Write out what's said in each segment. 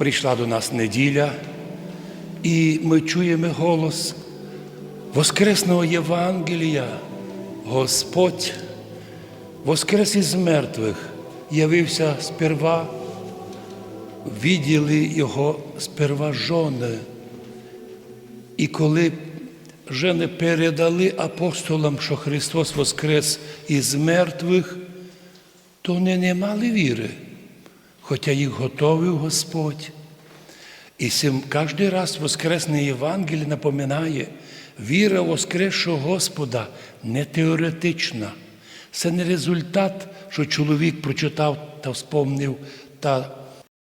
прийшла до нас неділя, і ми чуємо голос Воскресного Євангелія. Господь воскрес із мертвих, явився сперва, відділи його сперва жони. І коли жени передали апостолам, що Христос воскрес із мертвих, то вони не мали віри, хоча їх готовив Господь. І цим кожен раз Воскресне Євангеліє напоминає, віра Воскресшого Господа не теоретична. Це не результат, що чоловік прочитав та вспомнив та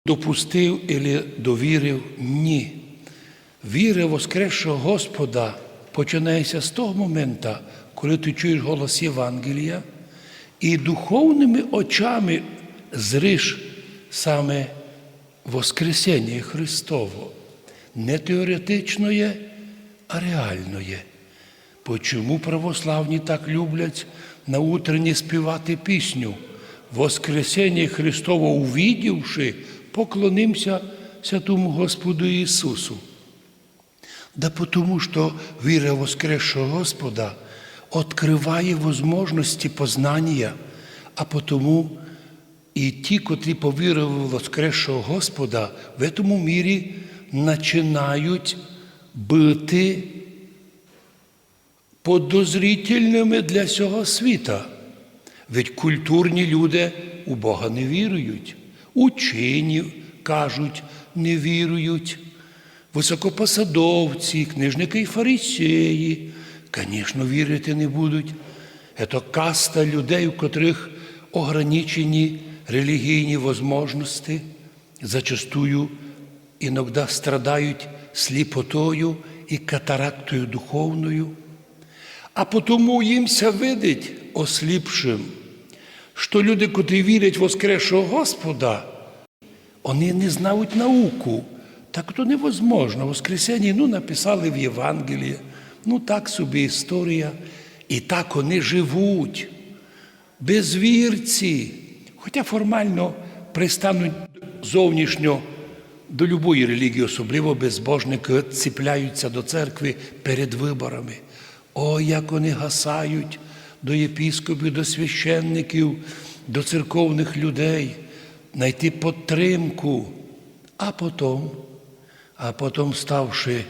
допустив або довірив. Ні. Віра Воскресшого Господа починається з того моменту, коли ти чуєш голос Євангелія, і духовними очами зриш саме Воскресіння Христово. Не теоретичне, а реальне. Почому православні так люблять на утренні співати пісню? Воскресіння Христово увідівши, поклонимося святому Господу Ісусу. Да потому что віра в воскресшего Господа відкриває можливості познання, а потому і ті, котрі повірили в воскресшого Господа, в цьому мірі починають бути подозрительними для цього світа. Ведь культурні люди у Бога не вірують, учені кажуть, не вірують високопосадовці, книжники і фарисеї, звісно, вірити не будуть. Це каста людей, у котрих ограничені релігійні можливості, зачастую іноді страдають сліпотою і катарактою духовною. А потому їмся видить осліпшим, що люди, котрі вірять в Воскресшого Господа, вони не знають науку. Так то невозможно. Воскресіння, ну, написали в Євангелії, ну так собі історія. І так вони живуть. Безвірці, хоча формально пристануть зовнішньо до любої релігії, особливо безбожники, ціпляються до церкви перед виборами. О, як вони гасають до єпіскопів, до священників, до церковних людей, знайти підтримку, а потім а потім, ставши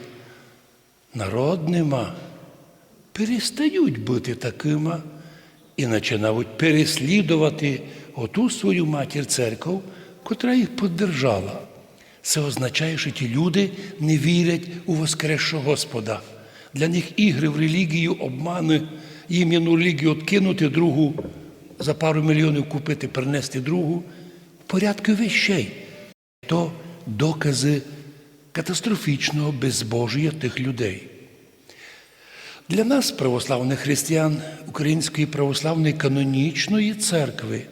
народними, перестають бути такими і починають переслідувати оту свою матір церкву, котра їх поддержала. Це означає, що ті люди не вірять у Воскресшого Господа. Для них ігри в релігію, обмани, їм одну релігію відкинути, другу за пару мільйонів купити, принести другу. В порядку вещей. То докази катастрофічного безбожія тих людей. Для нас, православних християн Української православної канонічної церкви,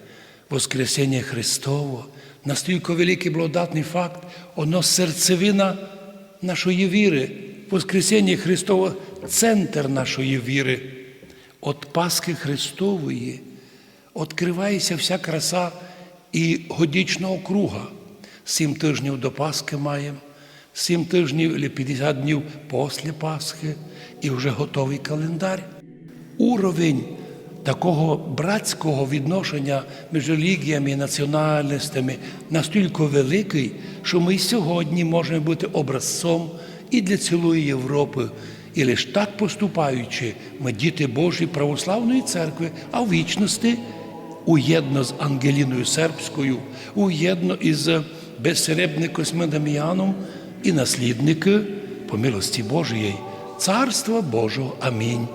Воскресіння Христово, настільки великий благодатний факт, воно серцевина нашої віри, Воскресіння Христово центр нашої віри. От Пасхи Христової відкривається вся краса і годічного круга. Сім тижнів до Пасхи маємо. Сім тижнів або 50 днів після Пасхи і вже готовий календар. Уровень такого братського відношення між релігіями і національностями настільки великий, що ми сьогодні можемо бути образцом і для цілої Європи. І лише так поступаючи, ми діти Божої православної церкви, а в вічності уєдно з Ангеліною Сербською, уєдно із безсеребником Космодаміаном і наслідники по милості Божої, Царства Божого. Амінь.